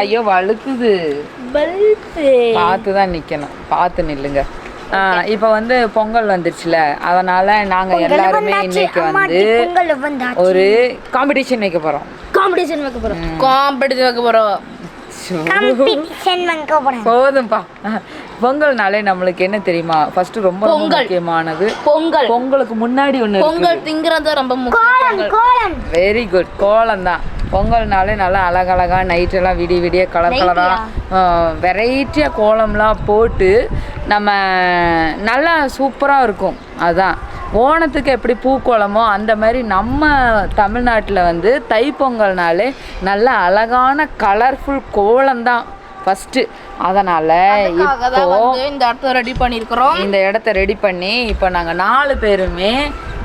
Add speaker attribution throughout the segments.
Speaker 1: ஐயோ வழுக்குது. பார்த்து தான் நிற்கணும் பார்த்து நில்லுங்க. இப்போ வந்து பொங்கல் வந்துருச்சுல அதனால நாங்க எல்லாருமே இன்னைக்கு வந்து
Speaker 2: பொங்கல் வந்தாச்சு.
Speaker 1: ஒரு காம்படிஷன் வைக்க போறோம்.
Speaker 2: காம்படிஷன் வைக்க போறோம். காம்படிஷன் வைக்க போறோம். காம்படிஷன் வைக்க போறோம்.
Speaker 1: போதும்பா. பொங்கல்னாலே நம்மளுக்கு என்ன தெரியுமா? ஃபர்ஸ்ட் ரொம்ப. முக்கியமானது.
Speaker 2: பொங்கல்.
Speaker 1: பொங்கலுக்கு முன்னாடி ஒன்று
Speaker 2: பொங்கல் திங்கிறது ரொம்ப முக்கியம் கோலம்
Speaker 1: வெரி குட் கோலம் தான் பொங்கல்னாலே நல்லா அழகழகா நைட்டெல்லாம் விடிய விடிய கலர் கலராக வெரைட்டியாக கோலம்லாம் போட்டு நம்ம நல்லா சூப்பராக இருக்கும். அதான். ஓணத்துக்கு எப்படி பூக்கோலமோ அந்த மாதிரி நம்ம தமிழ்நாட்டில் வந்து தைப்பொங்கல்னாலே நல்ல அழகான கலர்ஃபுல் கோலம் தான் ஃபஸ்ட்டு அதனால் இப்போ
Speaker 2: இந்த இடத்த ரெடி பண்ணிருக்கிறோம்
Speaker 1: இந்த இடத்த ரெடி பண்ணி இப்போ நாங்கள் நாலு பேருமே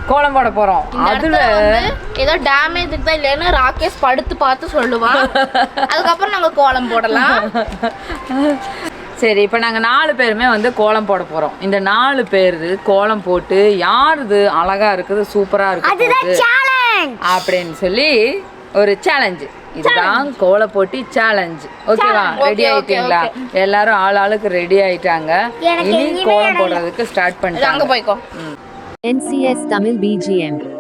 Speaker 1: கோலம் போட போகிறோம் அதில்
Speaker 2: ஏதோ டேமேஜ் தான் இல்லைன்னு ராகேஷ் படுத்து பார்த்து சொல்லுவான் அதுக்கப்புறம் நாங்க கோலம் போடலாம்.
Speaker 1: சரி இப்போ நாங்கள் நாலு பேருமே வந்து கோலம் போட போகிறோம் இந்த நாலு பேர் கோலம் போட்டு யாருது அழகா இருக்குது சூப்பராக இருக்குது அப்படின்னு சொல்லி ஒரு சேலஞ்சு இதுதான் கோல போட்டி சேலஞ்ச் ஓகேவா ரெடி ஆயிட்டீங்களா? எல்லாரும் ஆள் ஆளுக்கு ரெடி ஆயிட்டாங்க இனி கோலம் போடுறதுக்கு ஸ்டார்ட்
Speaker 2: அங்க
Speaker 1: பண்ணிட்டாங்க
Speaker 2: போய்க்கோ
Speaker 3: NCS Tamil BGM.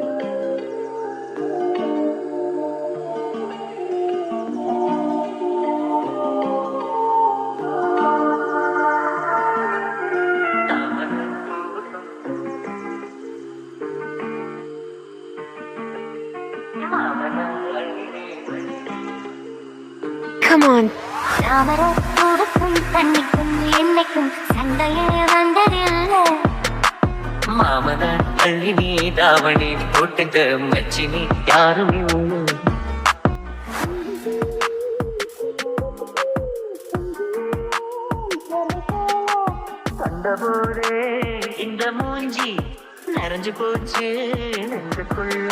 Speaker 4: தாமரப்பூவுக்கும் தண்ணிக்கும் என்னைக்கும் சண்டையே வந்ததில்லை
Speaker 5: மாமன அள்ளி தாவணி போட்டுக்க மச்சினி யாரும் இல்லை கண்டபோதே இந்த மூஞ்சி நிறைஞ்சு போச்சு நெஞ்சுக்குள்ள.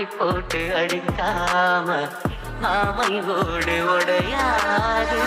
Speaker 5: புரட்டி போட்டு அடிக்காம மாமை ஓடு உடையாது.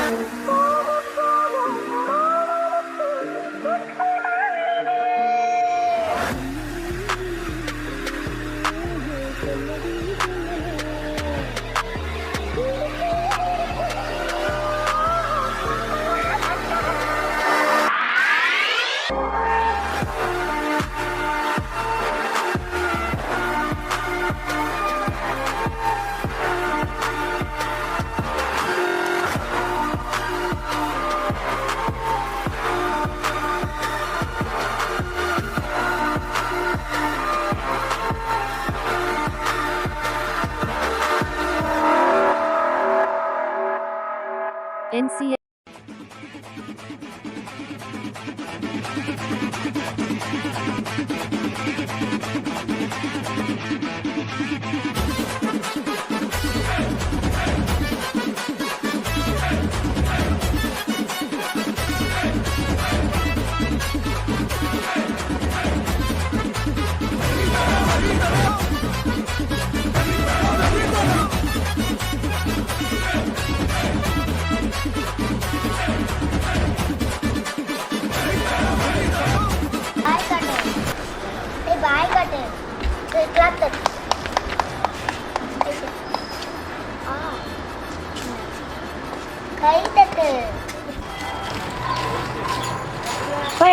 Speaker 4: NCA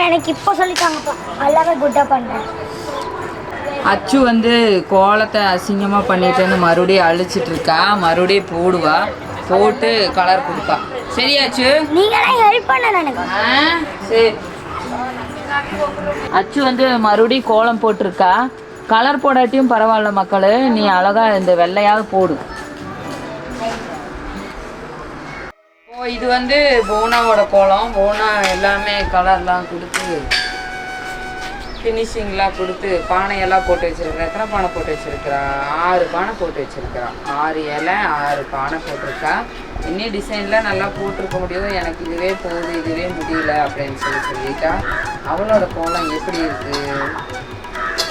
Speaker 4: எனக்கு இப்போ சொல்லிட்டாங்கப்பா. எல்லாமே குட்டா பண்ணுறேன்
Speaker 1: அச்சு வந்து கோலத்தை அசிங்கமாக பண்ணிட்டேன்னு மறுபடியும் அழிச்சிட்டு இருக்கா மறுபடியும் போடுவா. போட்டு கலர் கொடுப்பா. சரியாச்சு
Speaker 4: நீங்களே ஹெல்ப் பண்ணல எனக்கு
Speaker 1: ஆ சரி. அச்சு வந்து மறுபடியும் கோலம் போட்டிருக்கா. கலர் போடாட்டியும் பரவாயில்ல மக்கள். நீ அழகா இந்த வெள்ளையாவது போடு. ஓ இது வந்து போனாவோட கோலம். போனா எல்லாமே கலர்லாம் கொடுத்து ஃபினிஷிங்லாம் கொடுத்து பானையெல்லாம் போட்டு வச்சிருக்கிறா. எத்தனை பானை போட்டு வச்சிருக்கிறா? ஆறு பானை போட்டு வச்சிருக்கிறான் ஆறு இலை ஆறு பானை போட்டிருக்கா. இன்னி டிசைன்லாம் நல்லா போட்டிருக்க முடியும் எனக்கு இதுவே போகுது இதுவே முடியல அப்படின்னு சொல்லி சொல்லிட்டா. அவளோட கோலம் எப்படி இருக்கு?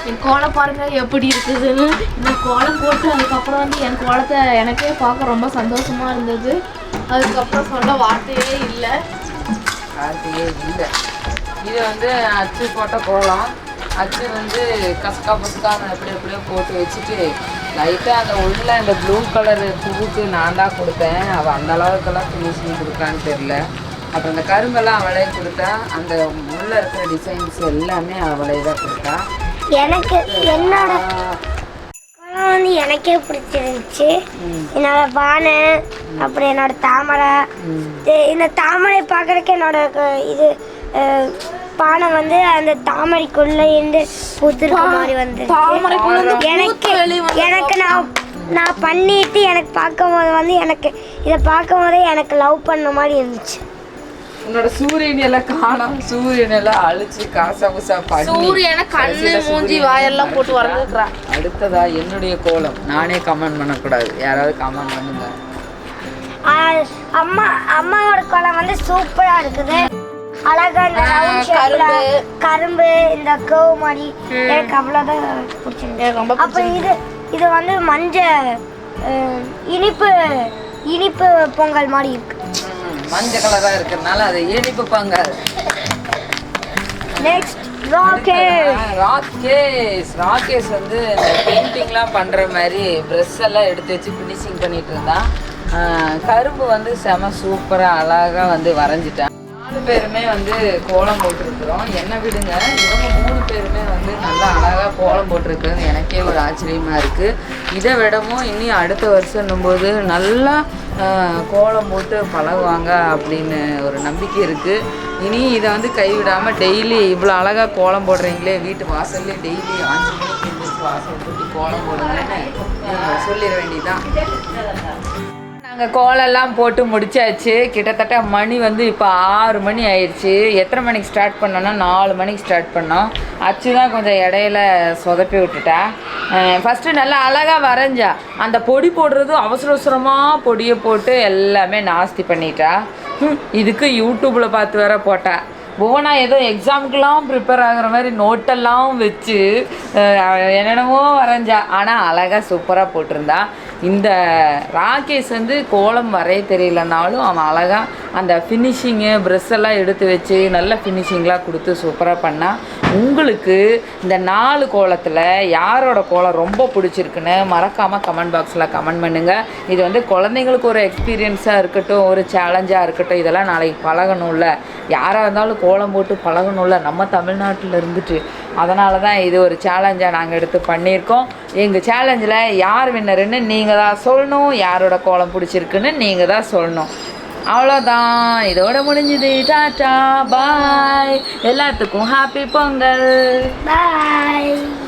Speaker 2: என் கோலம் பாருங்க எப்படி இருக்குதுன்னு. இந்த கோலம் போட்டு அதுக்கப்புறம் வந்து என் கோலத்தை எனக்கே பார்க்க ரொம்ப சந்தோஷமா இருந்தது. அதுக்கப்புறம் சொல்ல வார்த்தையே இல்லை.
Speaker 1: வார்த்தையே இல்லை. இது வந்து அச்சு போட்ட கோலம். அச்சு வந்து கசக்கா பசக்கான்னு எப்படி எப்படியோ போட்டு வச்சுட்டு லைட்டாக அந்த உள்ள இந்த ப்ளூ கலர் பூவுக்கு நான் தான் கொடுத்தேன். அவள் அந்த அளவுக்கெல்லாம் ஃபினிஷிங் கொடுக்கான்னு தெரில அப்புறம் இந்த கரும்பெல்லாம் அவளே கொடுத்தா அந்த உள்ள இருக்கிற டிசைன்ஸ் எல்லாமே அவளே தான் கொடுத்தா.
Speaker 4: எனக்கு என்னோட வந்து எனக்கே பிடிச்சிருந்துச்சு. என்னோட பானை அப்புறம் என்னோட தாமரை. இந்த தாமரை பார்க்கறதுக்கு என்னோட இது பானை வந்து அந்த தாமரைக்குள்ள இருந்து பூத்திருக்க மாதிரி வந்து
Speaker 2: தாமரைக்குள்ள இருந்து
Speaker 4: எனக்கு
Speaker 2: பூத்து வெளிய வந்து
Speaker 4: எனக்கு நான் நான் பண்ணிட்டு எனக்கு பார்க்கும்போது வந்து எனக்கு இதை பார்க்கும்போதே எனக்கு லவ் பண்ண மாதிரி இருந்துச்சு.
Speaker 1: உன்னோட சூரியன் எல்லாம் காணோம். சூரியன் எல்லாம் அழிச்சு காசா பண்ணி
Speaker 2: சூரியனை கண்ணு மூஞ்சி வாயெல்லாம் போட்டு வரைஞ்சிருக்கிறா
Speaker 1: அடுத்ததா என்னுடைய கோலம். நானே கமெண்ட் பண்ணக்கூடாது. யாராவது கமெண்ட் பண்ணுங்க.
Speaker 4: அம்மா அம்மாவோட குளம் வந்து சூப்பரா இருக்குது. அழகா இந்த ல கரும்பு. இந்த கர்வ் மாதிரி எனக்கு அவ்வளோதான் பிடிச்சிருக்கு அப்போ இது இது வந்து மஞ்சள் அஹ், இனிப்பு இனிப்பு பொங்கல் மாதிரி இருக்கு.
Speaker 1: மஞ்சள் கலரா இருக்கிறதுனால அது இனிப்பு பங்காது
Speaker 4: நெக்ஸ்ட் ராக்கெட்
Speaker 1: ராகேஷ். ராகேஷ் வந்து இந்த பெயிண்டிங்லாம் பண்ணுற மாதிரி ப்ரெஷ் எல்லாம் எடுத்து வச்சு ஃபினிஷிங் பண்ணிட்டு இருந்தான். கரும்பு வந்து செம சூப்பராக அழகாக வந்து வரைஞ்சிட்டான். நாலு பேருமே வந்து கோலம் போட்டிருக்கிறோம். என்ன விடுங்க? இவங்க மூணு பேருமே வந்து நல்லா அழகாக கோலம் போட்டிருக்கிறது எனக்கே ஒரு ஆச்சரியமாக இருக்குது இதை விடவும் இனி அடுத்த வருஷம் போது நல்லா கோலம் போட்டு பழகுவாங்க அப்படின்னு ஒரு நம்பிக்கை இருக்குது இனி இதை வந்து கைவிடாமல் டெய்லி இவ்வளோ அழகாக கோலம் போடுறீங்களே வீட்டு வாசல்லே டெய்லி அஞ்சு மணிக்கு வாசல் போட்டு கோலம் போடுங்கன்னு சொல்லிட வேண்டியதான் நாங்கள் கோலெல்லாம் போட்டு முடிச்சாச்சு. கிட்டத்தட்ட மணி வந்து இப்போ ஆறு மணி ஆயிடுச்சு. எத்தனை மணிக்கு ஸ்டார்ட் பண்ணோன்னா நாலு மணிக்கு ஸ்டார்ட் பண்ணோம். அச்சு தான் கொஞ்சம் இடையில சொதப்பி விட்டுட்டா. ஃபஸ்ட்டு நல்லா அழகாக வரைஞ்சா. அந்த பொடி போடுறதும் அவசர அவசரமாக பொடியை போட்டு எல்லாமே நாஸ்தி பண்ணிட்டா. இதுக்கு யூடியூப்பில் பார்த்து வேற போட்டா. புவனா ஏதோ எக்ஸாமுக்கெல்லாம் ப்ரிப்பேர் ஆகிற மாதிரி நோட்டெல்லாம் வச்சு என்னென்னமோ வரைஞ்சா. ஆனால் அழகாக சூப்பராக போட்டிருந்தா. இந்த ராகேஷ் வந்து கோலம் வரைய தெரியலனாலும் அவன் அழகாக அந்த ஃபினிஷிங்கு ப்ரெஷ் எல்லாம் எடுத்து வச்சு நல்ல ஃபினிஷிங்லாம் கொடுத்து சூப்பராக பண்ணான் உங்களுக்கு இந்த நாலு கோலத்தில் யாரோட கோலம் ரொம்ப பிடிச்சிருக்குன்னு மறக்காமல் கமெண்ட் பாக்ஸில் கமெண்ட் பண்ணுங்கள் இது வந்து குழந்தைங்களுக்கு ஒரு எக்ஸ்பீரியன்ஸாக இருக்கட்டும் ஒரு சேலஞ்சாக இருக்கட்டும் இதெல்லாம் நாளைக்கு பழகணும்ல. யாராக இருந்தாலும் கோலம் போட்டு பழகணும்ல. நம்ம தமிழ்நாட்டில் இருந்துட்டு. அதனால தான் இது ஒரு சேலஞ்சாக நாங்கள் எடுத்து பண்ணியிருக்கோம். எங்கள் சேலஞ்சில் யார் வின்னருன்னு நீங்கள் தான் சொல்லணும். யாரோட கோலம் பிடிச்சிருக்குன்னு நீங்கள் தான் சொல்லணும். அவ்வளோதான் இதோட முடிஞ்சுது. டாட்டா. பாய். எல்லாத்துக்கும் ஹாப்பி பொங்கல்.
Speaker 4: பாய்